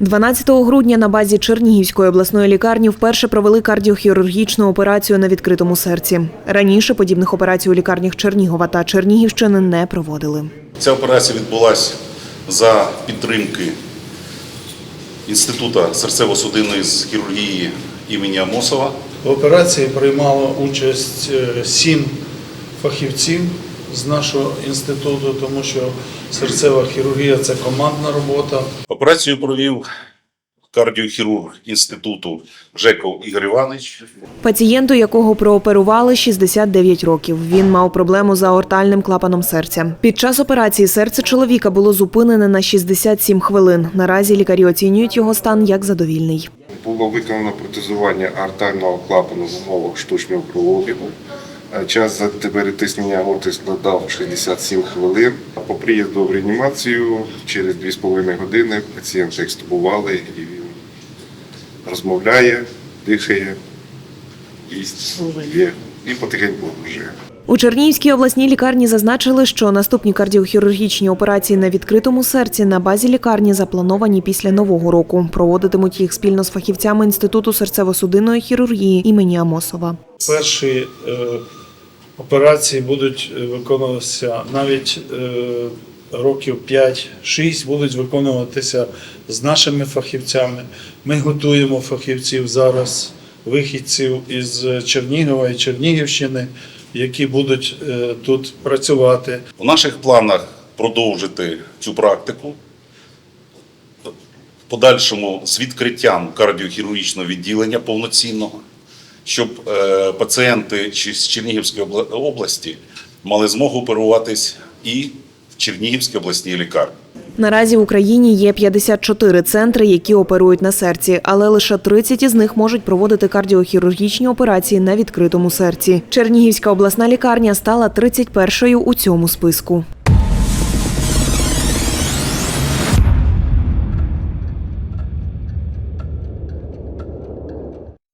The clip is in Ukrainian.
12 грудня на базі Чернігівської обласної лікарні вперше провели кардіохірургічну операцію на відкритому серці. Раніше подібних операцій у лікарнях Чернігова та Чернігівщини не проводили. Ця операція відбулася за підтримки Інституту серцево-судинної хірургії імені Амосова. В операції приймало участь е, сім фахівців з нашого інституту, тому що серцева хірургія це командна робота. Операцію провів кардіохірург інституту Жеков Ігор Іванович. Пацієнту, якого прооперували 69 років. Він мав проблему з аортальним клапаном серця. Під час операції серце чоловіка було зупинене на 67 хвилин. Наразі лікарі оцінюють його стан як задовільний. Було виконано протезування артального клапану в умовах штучного кровообігу. Е, Час за перетиснення аорти складав 67 хвилин. По приїзду в реанімацію через 2,5 години пацієнта екстубували і він розмовляє, дихає, їсть, є і потихеньку вже. У Чернігівській обласній лікарні зазначили, що наступні кардіохірургічні операції на відкритому серці на базі лікарні заплановані після нового року. Проводитимуть їх спільно з фахівцями Інституту серцево-судинної хірургії імені Амосова. Перші е, операції будуть е, виконуватися навіть е, років 5-6 будуть виконуватися з нашими фахівцями. Ми готуємо фахівців зараз, вихідців із Чернігова і Чернігівщини, які будуть е, тут працювати. У наших планах продовжити цю практику. В подальшому з відкриттям кардіохірургічного відділення повноцінного, щоб е, пацієнти з Чернігівської області мали змогу оперуватись і в Чернігівській обласній лікарні. Наразі в Україні є 54 центри, які оперують на серці, але лише 30 із них можуть проводити кардіохірургічні операції на відкритому серці. Чернігівська обласна лікарня стала 31-ю у цьому списку.